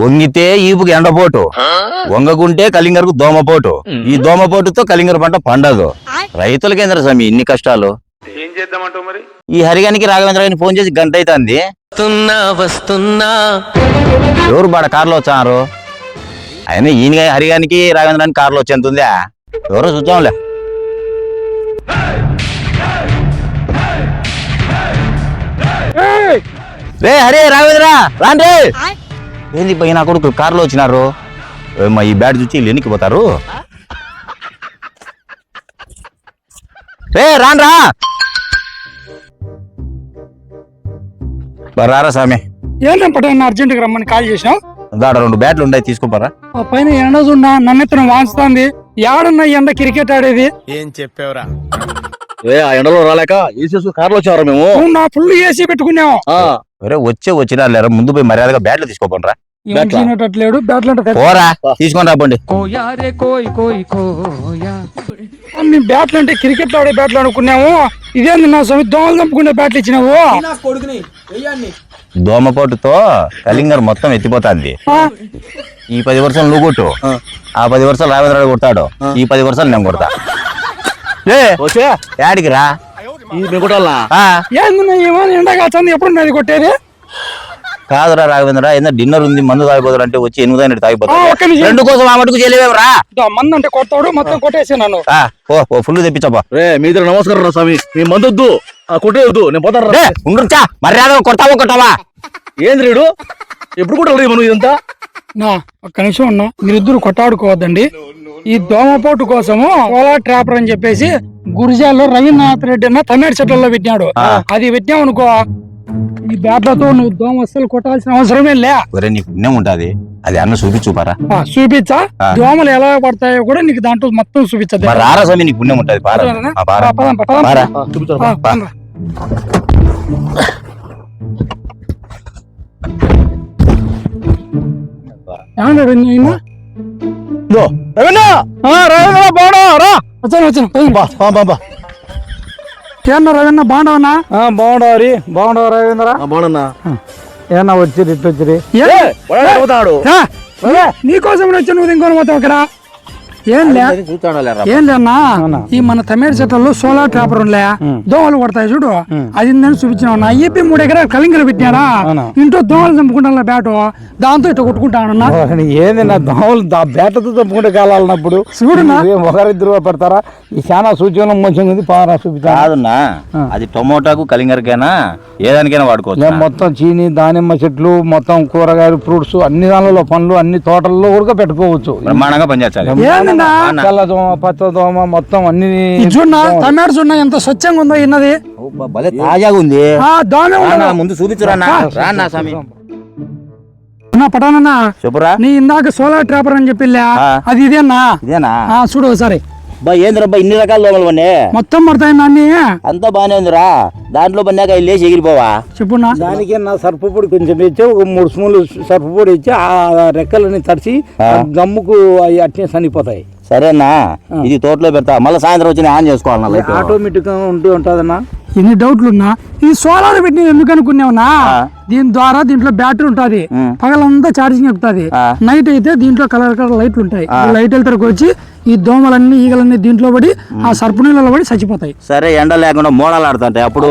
వంగితే ఈపుకి ఎండపోటు. వంగకుంటే కలింగరకు దోమపోటు. ఈ దోమపోటుతో కలింగర పంట పండదు. రైతులకేంద్ర స్వామి ఇన్ని కష్టాలు? ఏం చేద్దామంటావు మరి? ఈ హరిగానికి రాఘవేంద్ర గారిని ఫోన్ చేసి గంట అవుతుంది వస్తున్నా వస్తున్నా. ఎవరు బాడ కార్లో వచ్చారు? ఆయన ఈయన హరిగానికి రాఘవేంద్రానికి కార్లో వచ్చేంతుందా ఎవరో చూద్దాంలే. రే హరే రాఘవేంద్ర రాండి. ఏంది పోయి నా కొడుకు కార్లో వచ్చినారు? ఏమ్మా, ఈ బ్యాట్ చూసి వీళ్ళు ఎన్నికి పోతారు? రే రాండ్రా బా, రారా స్వామి ఏంటంటే పట్టాను అర్జెంట్ రమ్మని కాల్ చేసినావు? దాడ రెండు బ్యాట్లు ఉన్నాయి తీసుకోపోరా. ఆ పైన ఎండ చూడా నన్నెత్తనం వాంచుతాంది. ఏడన్నా ఎండ క్రికెట్ ఆడేది? ఏం చెప్పావురా? ఏ ఆ ఎండలో రాలేక ఏసేసు కార్లో వచ్చారా మేము. నా ఫుల్ ఏసీ పెట్టుకున్నావు. ఒరే వచ్చే వచ్చినా లేరా ముందు పోయి మర్యాదగా బ్యాట్లు తీసుకోపోనరా బ్యాట్లు? అంటే పోరా తీసుకొని రాబండి మేము బ్యాట్లు అంటే క్రికెట్ ఆడే బ్యాట్లు అనుకున్నాము ఇదేంది నా స్వామి దోమలు చంపుకునే బ్యాట్లు ఇచ్చినావు? దోమపోటుతో కలింగర్ మొత్తం ఎత్తిపోతాంది. ఈ పది వర్షాలు నువ్వు కొట్టు. ఆ. పది వర్షాలు రావేంద్ర కొడతాడు. ఈ పది వర్షాలు నేను కొడతా. యాడికి రా ఎప్పుడు నాది కొట్టేది? కాదురా రాఘవేంద్ర ఏదో డిన్నర్ ఉంది మందు తాగిపోతాడు అంటే వచ్చి ఎనిమిది అయినట్టు తాగిపోతాడు. రెండు కోసం ఆ మటుకు చేయలేవేం రా మంది అంటే మొత్తం కొట్టేసి నన్ను. ఆ, ఓ ఓ ఫుల్ తెప్పించబ్బా. రే మీ ఇద్దరు నమస్కారం రా స్వామి. మీ మందొద్దు ఆ కొట్టేయొద్దు నేను పోతాను రే. మర్యాద కొడతావా కొట్టావా? ఏంది రీడు? ఎప్పుడు కూడా మనం ఇదంతా? నా ఒక్క నిమిషం ఉన్నా మీరిద్దరు కొట్టాడుకోవద్దండి. ఈ దోమపోటు కోసము కోలా ట్రాపర్ అని చెప్పేసి గురిజాల్లో రవీంద్రనాథ్ రెడ్డి అన్న తమిళ చెట్లలో పెట్టినాడు. అది పెట్టినావు అనుకో ఈ బ్యాట్లతో నువ్వు దోమ అస్సలు కొట్టాల్సిన అవసరమే లే. ఒరే నీకు పుణ్యం ఉంటది అది అన్న చూపించుపారా ఆ, చూపించా. దోమలు ఎలా పడతాయో కూడా నీకు దాంట్లో మొత్తం చూపించదు మరి రారా స్వామి నీకు పుణ్యం ఉంటది. పారా. ఆ, పారా. పారా. వచ్చాను వచ్చాను. ఏమన్నా బాగుండవన్నా బాగుండవరి బాగుండవ రవీంద్ర? బాగున్నా ఏమన్నా వచ్చి ఇట్లా వచ్చిరి నీకోసం వచ్చి నువ్వు ఇంకొని మొత్తం అక్కడ ఏం లే ఏం లేనా ఈ మన తమిళ చెట్లలో సోలార్ ట్రాపర్ ఉండే దోమలు పడతాయి చూడు. అది నేను చూపించిన ఐపీ మూడు ఎకరాలు కలింగలు పెట్టినారా? ఇంట్లో దోమలు చంపుకుంటా బ్యాటు. దాంతో ఇట్లా కొట్టుకుంటానన్నా ఏంది నా దోమలు దా బేటతో చంపుకుంటే కాలాలన్నప్పుడు? చూడునా. ఇదేం ఒకరిద్దరు పెడతారా ఈ చాలా సూచన మంచిగా పారా చూపించాను కాదున్నా అది టొమాటోకు కలింగరకైనా ఏ దానికైనా వాడుకోవచ్చు మొత్తం చీని దానిమ్మ చెట్లు మొత్తం కూరగాయలు ఫ్రూట్స్ అన్ని దానిలో పండ్లు అన్ని తోటల్లో కూడా పెట్టుకోవచ్చు బ్రహ్మాండంగా పనిచేస్తాలి ఏందన్నా తెల్ల దోమ పచ్చ దోమ మొత్తం అన్ని చూడనా? తమిళ చూడనా? ఎంత స్వచ్ఛంగా ఉందో ఇన్నది భలే తాజాగా ఉంది. దోమే ముందు చూపించురా రానా స్వామి. నా పటానన్నా. నీ ఇందాక సోలార్ ట్రాపర్ అని చెప్పిలే ఆ. అది ఇదేనా? ఇదేనా? ఆ, చూడు ఒకసారి. బా ఏందిరబ్బా ఇన్ని రకాల దోమలు పన్నే? మొత్తం పడతాయి అన్ని? అంతా బానే ఉందిరా. దాంట్లో పన్నాక అవి లేచి ఎగిరిపోవా? చెప్పున్నా. దానికి నా సర్పు పొడి కొంచెం ఇచ్చి ఒక మూడు స్పూన్లు సర్పు పొడి ఇచ్చి ఆ రెక్కలని తడిచి. గమ్ముకు అవి అట్నే చనిపోతాయి సరేనా? ఇది తోటలో పెడతా. మళ్ళీ సాయంత్రం వచ్చి ఆన్ చేసుకోవాలి ఆటోమేటిక్గా ఉంటూ ఉంటుందన్నా? ఎన్ని డౌట్లు ఉన్నా ఈ సోలార్ పెట్టి ఎందుకు అనుకున్నావునా. దీని ద్వారా దీంట్లో బ్యాటరీ ఉంటది. పగలంతా ఛార్జింగ్ ఎక్కుతుంది. నైట్ అయితే దీంట్లో కలర్ కలర్ లైట్లు ఉంటాయి. ఈ లైట్ వెళ్తారికి వచ్చి ఈ దోమలన్నీ ఈగలన్నీ దీంట్లో పడి ఆ సర్పు నీళ్ళలో పడి చచ్చిపోతాయి. సరే ఎండ లేకుండా మోడాలు ఆడుతుంటాయి అప్పుడు?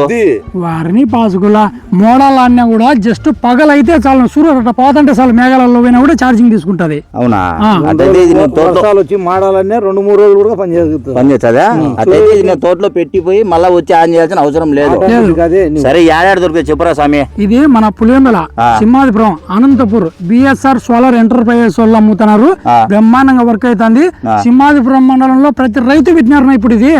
వారిని పాసుకుల మోడాలు అన్నా కూడా జస్ట్ పగలైతే చాలు సూర్యుడు పోతుంటే చాలు మేఘాలలో పోయినా కూడా ఛార్జింగ్ తీసుకుంటది. అవునా? నేను తోటలో వర్షాలు వచ్చి మాడాలనే రెండు మూడు రోజులు కూడా పనిచేస్తుంది పని చేస్తుందా? అట్లయితే ఇది నేను తోటలో పెట్టిపోయి మళ్ళీ వచ్చి ఆన్ చేయాల్సిన అవసరం లేదు. సరే ఏడాడు దొరికితే చెప్పురా స్వామి? ఇది మన పులివెందుల ఆ. Simhadripuram Anantapur BSR solar enterprises వాళ్ళు అమ్ముతున్నారు. బ్రహ్మాండంగా వర్క్ అవుతుంది. సింహాదిపురం మండలంలో ప్రతి రైతు పెట్టినారు ఇప్పుడు ఇది.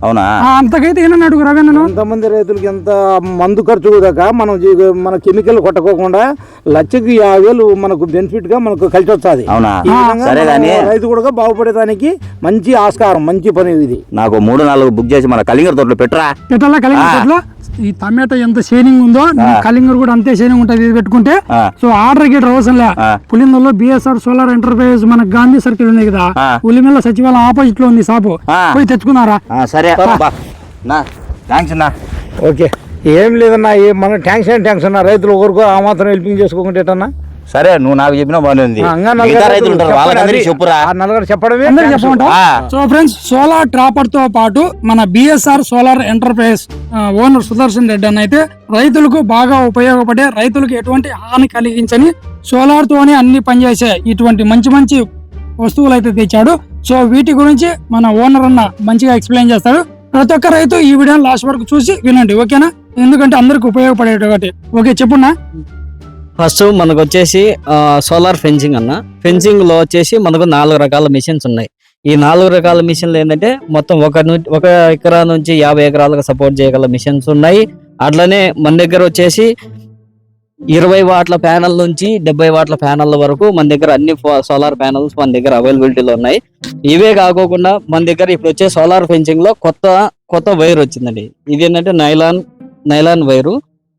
అవునా? అంతకైతే ఏమన్నా అడుగు ఎంతమంది రైతులకి ఎంత మందు ఖర్చు దాకా మనం మన కెమికల్ కొట్టకోకుండా లక్షకి యాభై వేలు మనకు బెనిఫిట్గా మనకు కలిసి వస్తుంది. అవునా? సరే కానీ రైతు కూడా బాగుపడేదానికి మంచి ఆస్కారం మంచి పని ఇది. నాకు మూడు నాలుగు బుక్ చేసి మన కలింగర్ తోటలో పెట్టరా? పెట్టాలా కలింగర్ ఆ. ఈ టమాటా ఎంత షేనింగ్ ఉందో కలింగర్ కూడా అంతే షేనింగ్ ఉంటుంది ఇది పెట్టుకుంటే. సో ఆర్డర్ గిట్ అవసరం లే. పులిందల్లో బిఎస్ఆర్ సోలార్ ఎంటర్ప్రైజెస్ మన గాంధీ సర్కిల్ ఉంది కదా. ఉలిమెల్ల సచివాలయం ఆపోజిట్లో ఉంది షాపు. పోయి తెచ్చుకున్నారా? ఆ, సరే థ్యాంక్స్ అన్నా. ఓకే. ఏం లేదన్నా మన ట్యాంక్స్ అండ్ ట్యాంక్స్ అన్న? రైతులు ఒకరికో ఆ మాత్రం హెల్పింగ్ చేసుకోకుంటే ఎట్టన్నా? సరే నువ్వు నాకు చెప్పినా మిగతా నలుగురు రైతులు ఉంటారు. చెప్పురా. నలుగురు చెప్పడమే. ఆ. సో ఫ్రెండ్స్ సోలార్ ట్రాపర్తో పాటు మన BSR solar enterprise owner Sudarshan Reddy అన్న అయితే రైతులకు బాగా ఉపయోగపడే రైతులకు ఎటువంటి హాని కలిగించని సోలార్ తోనే అన్ని పనిచేసే ఇటువంటి మంచి మంచి వస్తువులు అయితే తెచ్చాడు. సో వీటి గురించి మన ఓనర్ అన్న మంచిగా ఎక్స్ప్లెయిన్ చేస్తాడు. ప్రతి ఒక్క రైతు ఈ వీడియో లాస్ట్ వరకు చూసి వినండి ఓకేనా? ఎందుకంటే అందరికి ఉపయోగపడేటి ఓకే చెప్పున్నా? ఫస్ట్ మనకు వచ్చేసి సోలార్ ఫెన్సింగ్ అన్న. ఫెన్సింగ్లో వచ్చేసి మనకు నాలుగు రకాల మిషన్స్ ఉన్నాయి. ఈ నాలుగు రకాల మిషన్లు ఏంటంటే మొత్తం ఒక ఒక ఎకరా నుంచి యాభై ఎకరాలకు సపోర్ట్ చేయగల మిషన్స్ ఉన్నాయి. అట్లనే మన దగ్గర వచ్చేసి ఇరవై వాట్ల ప్యానల్ నుంచి డెబ్బై వాట్ల ప్యానల్ వరకు మన దగ్గర అన్ని సోలార్ ప్యానల్స్ మన దగ్గర అవైలబిలిటీలో ఉన్నాయి. ఇవే కాకోకుండా మన దగ్గర ఇప్పుడు వచ్చే సోలార్ ఫెన్సింగ్లో కొత్త కొత్త వైర్ వచ్చిందండి. ఇది ఏంటంటే నైలాన్ నైలాన్ వైరు.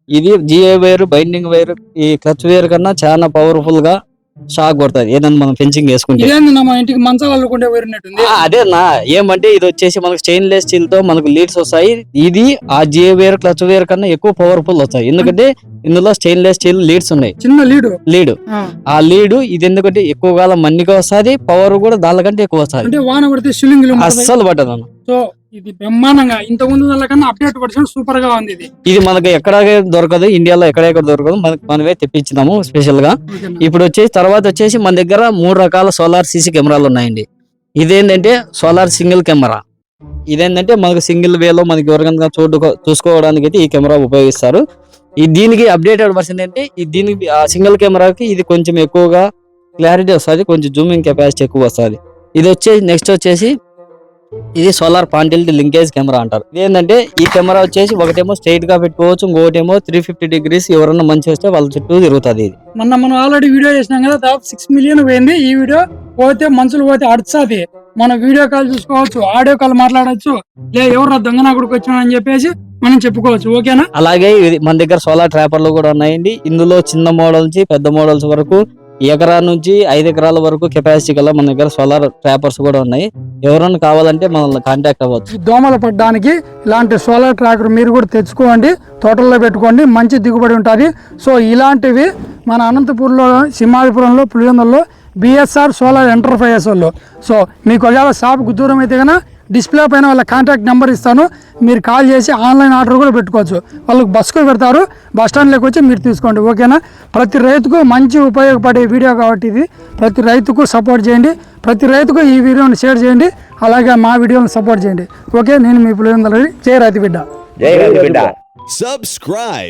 ఇది జిఏ వైర్ బైండింగ్ వైర్ ఈ క్లచ్ వైర్ కన్నా చాలా పవర్ఫుల్గా షాక్ కొడుతుంది. ఏదన్నా మనం ఫెన్సింగ్ వేసుకుంటే. మా ఇంటికి మంచాలు అల్లుకుంటే అదే నా ఏమంటే ఇది వచ్చేసి మనకు స్టెయిన్లెస్ స్టీల్తో మనకు లీడ్స్ వస్తాయి. ఇది ఆ జిఏ వేర్ క్లచ్ వేర్ కన్నా ఎక్కువ పవర్ఫుల్ వస్తాయి. ఎందుకంటే ఇందులో స్టెయిన్లెస్ స్టీల్ లీడ్స్ ఉన్నాయి. చిన్న లీడు లీడ్ ఆ. లీడ్ ఇది ఎందుకంటే ఎక్కువ కాలం మన్నిక వస్తుంది పవర్ కూడా దానికంటే ఎక్కువ వస్తుంది. అస్సలు పట్టదు. సో ఇది బ్రహ్మాండంగా. ఇంత ముందు కన్నా అప్డేట్ వర్షన్ సూపర్గా ఉంది ఇది. ఇది మనకి ఎక్కడ దొరకదు ఇండియాలో ఎక్కడెక్కడ దొరకదు మనకి మనమే తెప్పించినాము స్పెషల్గా? ఇప్పుడు వచ్చేసి తర్వాత వచ్చేసి మన దగ్గర మూడు రకాల సోలార్ సీసీ కెమెరాలు ఉన్నాయండి. ఇదేంటంటే సోలార్ సింగిల్ కెమెరా ఇదేంటంటే మనకు సింగిల్ వేలో మనకి ఎవరికైనా చూడు చూసుకోవడానికి అయితే ఈ కెమెరా ఉపయోగిస్తారు. ఈ దీనికి అప్డేటెడ్ వర్షన్ ఏంటంటే ఈ దీనికి ఆ సింగిల్ కెమెరాకి ఇది కొంచెం ఎక్కువగా క్లారిటీ వస్తుంది కొంచెం జూమింగ్ కెపాసిటీ ఎక్కువ వస్తుంది. ఇది వచ్చేసి నెక్స్ట్ వచ్చేసి ఇది సోలార్ పాంటిలిటీ లింకేజ్ కెమెరా అంటారు. ఇదేంటంటే ఈ కెమెరా వచ్చేసి ఒకటేమో స్ట్రైట్గా పెట్టుకోవచ్చు ఇంకోటేమో త్రీ ఫిఫ్టీ డిగ్రీస్ ఎవరన్నా మంచి వస్తే వాళ్ళ చుట్టూ తిరుగుతుంది ఇది. మొన్న మనం ఆల్రెడీ వీడియో చేసినాం కదా దాదాపు సిక్స్ మిలియన్ పోయింది. ఈ వీడియో పోతే మనుషులు పోతే అడుస్తుంది. మనం వీడియో కాల్ చూసుకోవచ్చు ఆడియో కాల్ మాట్లాడొచ్చు లే ఎవరు దొంగనాకుడికి వచ్చానని చెప్పేసి మనం చెప్పుకోవచ్చు. ఓకేనా? అలాగే ఇది మన దగ్గర సోలార్ ట్రాపర్లు కూడా ఉన్నాయండి. ఇందులో చిన్న మోడల్ నుంచి పెద్ద మోడల్స్ వరకు ఎకరా నుంచి ఐదు ఎకరాల వరకు కెపాసిటీ గల మన దగ్గర సోలార్ ట్రాపర్స్ కూడా ఉన్నాయి. ఎవరైనా కావాలంటే మనల్ని కాంటాక్ట్ అవ్వచ్చు. దోమలు పడడానికి ఇలాంటి సోలార్ ట్రాకర్ మీరు కూడా తెచ్చుకోండి. తోటల్లో పెట్టుకోండి. మంచి దిగుబడి ఉంటుంది. సో ఇలాంటివి మన అనంతపూర్లో సింహాదిపురంలో పులివెందుల్లో బిఎస్ఆర్ సోలార్ ఎంటర్ప్రైజెస్ వాళ్ళు. సో మీకు ఒకవేళ షాప్ దూరం అయితే కనుక డిస్ప్లే పైన వాళ్ళ కాంటాక్ట్ నెంబర్ ఇస్తాను. మీరు కాల్ చేసి ఆన్లైన్ ఆర్డర్ కూడా పెట్టుకోవచ్చు. వాళ్ళకి బస్సుకు పెడతారు. బస్ స్టాండ్లోకి వచ్చి మీరు తీసుకోండి. ఓకేనా? ప్రతి రైతుకు మంచి ఉపయోగపడే వీడియో కాబట్టి ఇది. ప్రతి రైతుకు సపోర్ట్ చేయండి. ప్రతి రైతుకు ఈ వీడియోని షేర్ చేయండి. అలాగే మా వీడియోని సపోర్ట్ చేయండి. ఓకే? నేను మీ జయ రైతు బిడ్డ. జై రైతు బిడ్డ. Subscribe.